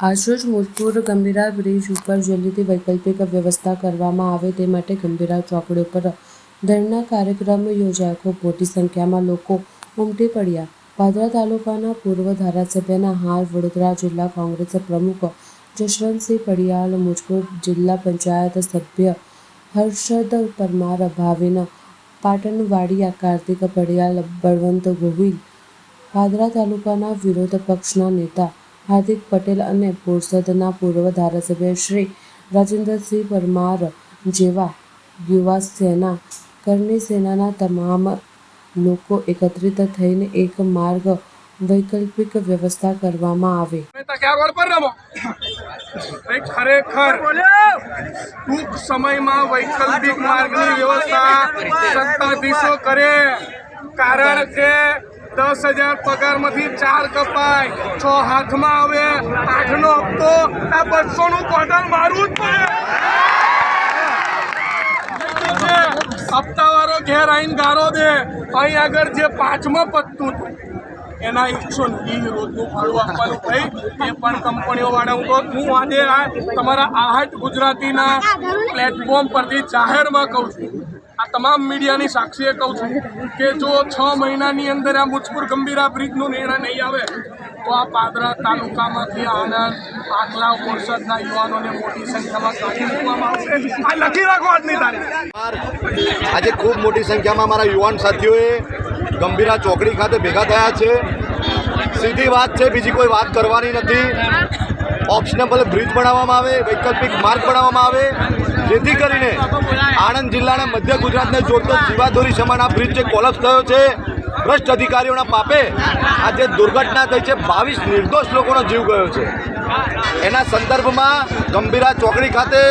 આજરોજ મોજપુર ગંભીરા બ્રિજ ઉપર જલ્દીથી વૈકલ્પિક વ્યવસ્થા કરવામાં આવે તે માટે ગંભીરા ચોકડી ઉપર ધરના કાર્યક્રમ યોજાયો. મોટી સંખ્યામાં લોકો ઉમટી પડ્યા. પાદરા તાલુકાના પૂર્વ ધારાસભ્યના હાલ વડોદરા જિલ્લા કોંગ્રેસ પ્રમુખ જશવંતસિંહ પડિયાલ મુજપુર જિલ્લા પંચાયત સભ્ય હર્ષદ પરમાર, ભાવિન પાટણવાડિયા, કાર્તિક પડિયાલ, બળવંત ગોહિલ પાદરા તાલુકાના વિરોધ પક્ષના નેતા હાર્દિક પટેલ અને બોરસદના પૂર્વ ધારાસભ્ય શ્રી રાજેન્દ્રસિંહ પરમાર જેવા યુવા સેના કરની સેનાના તમામ લોકો એકત્રિત થઈને એક માર્ગ વૈકલ્પિક વ્યવસ્થા કરવામાં આવે. ખરેખર ટૂંક સમયમાં વૈકલ્પિક માર્ગની વ્યવસ્થા સત્તાધીશો કરે. કારણ કે દસ હજાર પગારમાંથી ચાર કપાય. છ હાથમાં આવે, આઠનો હપ્તો. આ બસો નું ક્વાર્ટર મારવું જ પડે. હપ્તાવાળો ઘેર આવીને ગારો દે. અહીં આગળ જે પાંચમાં પત્તું હતું, એના એકસો વીસ રોજનું ભાડું આપવાનું ભાઈ એ પણ કંપનીઓ વાળા હું તો હું આજે તમારા આહટ ગુજરાતીના પ્લેટફોર્મ પરથી જાહેરમાં કહું છું. આ તમામ મીડિયાની સાક્ષીએ કહું છું કે જો છ મહિનાની અંદર આ મુજપુર ગંભીરા બ્રિજનું નિર્ણય નહીં આવે, તો આ પાદરા તાલુકામાંથી આનંદ આટલા બોરસદના યુવાનોને મોટી સંખ્યામાં કાઢી મૂકવામાં આવશે. આ લખી રાખો આજની તારીખ. આજે ખૂબ મોટી સંખ્યામાં મારા યુવાન સાથીઓએ ગંભીરા ચોકડી ખાતે ભેગા થયા છે. સીધી વાત છે, બીજી કોઈ વાત કરવાની નથી. ઓપ્શનેબલ બ્રિજ બનાવવામાં આવે, વૈકલ્પિક માર્ગ બનાવવામાં આવે. જેથી કરીને આણંદ જિલ્લાના મધ્ય ગુજરાતને જોડતો જીવાદોરી સમાન આ બ્રિજ કોલેપ્સ થયો છે, ભ્રષ્ટ અધિકારીઓના પાપે આજે દુર્ઘટના થઈ છે, બાવીસ નિર્દોષ લોકોનો જીવ ગયો છે. એના સંદર્ભમાં ગંભીરા ચોકડી ખાતે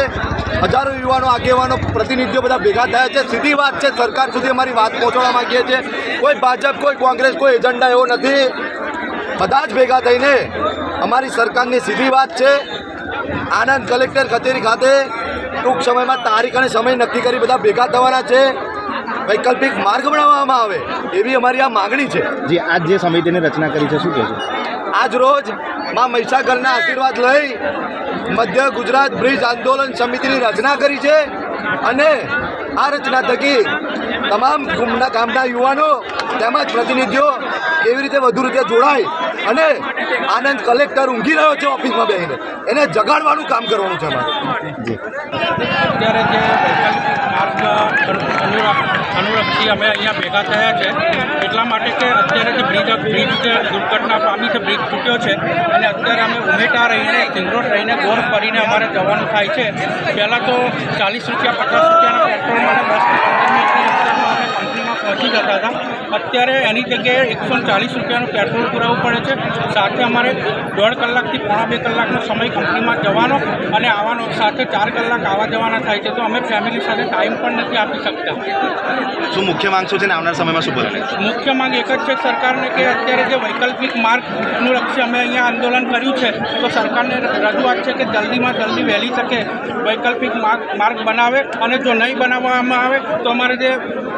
હજારો યુવાનો, આગેવાનો, પ્રતિનિધિઓ બધા ભેગા થયા છે. સીધી વાત છે, સરકાર સુધી અમારી વાત પહોંચાડવા માંગીએ છીએ. કોઈ ભાજપ, કોઈ કોંગ્રેસ, કોઈ એજન્ડા એવો નથી. બધા જ ભેગા થઈને અમારી સરકારની સીધી વાત છે. આનંદ કલેક્ટર કચેરી ખાતે ટૂંક સમયમાં તારીખ અને સમય નક્કી કરી બધા ભેગા થવાના છે. વૈકલ્પિક માર્ગ બનાવવામાં આવે એવી અમારી આ માગણી છે. જે આજ જે સમિતિની રચના કરી છે શું કહેશો? આજ રોજમાં મહીસાગરના આશીર્વાદ લઈ મધ્ય ગુજરાત બ્રિજ આંદોલન સમિતિની રચના કરી છે અને આ રચના થકી તમામ ગામના ગામના યુવાનો તેમજ પ્રતિનિધિઓ કેવી રીતે વધુ રીતે જોડાય અને આનંદ કલેક્ટર ઊંઘી રહ્યો છે ઓફિસમાં બેસીને એને જગાડવાનું કામ કરવાનું છે અમારે. જી. અત્યારે જે અનુરક્ષી અમે અહીંયા ભેગા થયા છે. એટલા માટે કે અત્યારે જે બ્રિજ બ્રિજ દુર્ઘટના પામી છે, બ્રિજ તૂટ્યો છે. અને અત્યારે અમે ઉમેટા રહીને સિંગરોડ રહીને ગોર ફરીને અમારે જવાનું થાય છે. પહેલાં તો ચાલીસ રૂપિયા, પચાસ રૂપિયાના પેટ્રોલ માટે દસ પંદર મિનિટની અંદરમાં અમે કંપનીમાં પહોંચી જતા હતા. અત્યારે એની જગ્યાએ એકસો ચાલીસ રૂપિયાનું પેટ્રોલ પુરાવવું પડે છે. સાથે અમારે દોઢ કલાકથી પોણા બે કલાકનો સમય કંપનીમાં જવાનો અને આવવાનો. સાથે ચાર કલાક આવવા જવાના થાય છે. તો અમે ફેમિલી સાથે ટાઈમ પણ નથી આપી શકતા. શું મુખ્ય માંગ શું છે ને આવનાર સમયમાં શું બને મુખ્ય માંગ એક જ છે સરકારને કે અત્યારે જે વૈકલ્પિક માર્ગનું લક્ષ્ય અમે અહીંયા આંદોલન કર્યું છે તો સરકારને રજૂઆત છે કે જલ્દીમાં જલ્દી વહેલી તકે વૈકલ્પિક માર્ગ માર્ગ બનાવે અને જો નહીં બનાવવામાં આવે તો અમારે જે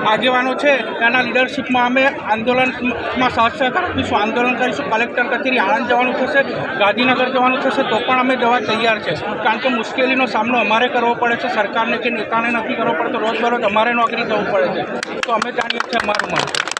આગેવાનો છે એના લીડરશીપમાં અમે આંદોલનમાં સહકાર આપીશું. આંદોલન કરીશું. કલેક્ટર કચેરી આણંદ જવાનું થશે, ગાંધીનગર જવાનું થશે, તો પણ અમે જવા તૈયાર છે. કારણ કે મુશ્કેલીનો સામનો અમારે કરવો પડે છે. સરકારને કે નેતાને નથી કરવો પડતો. રોજબરોજ અમારે નોકરી જવું પડે છે. તો અમે જાણીએ છીએ અમારું માન.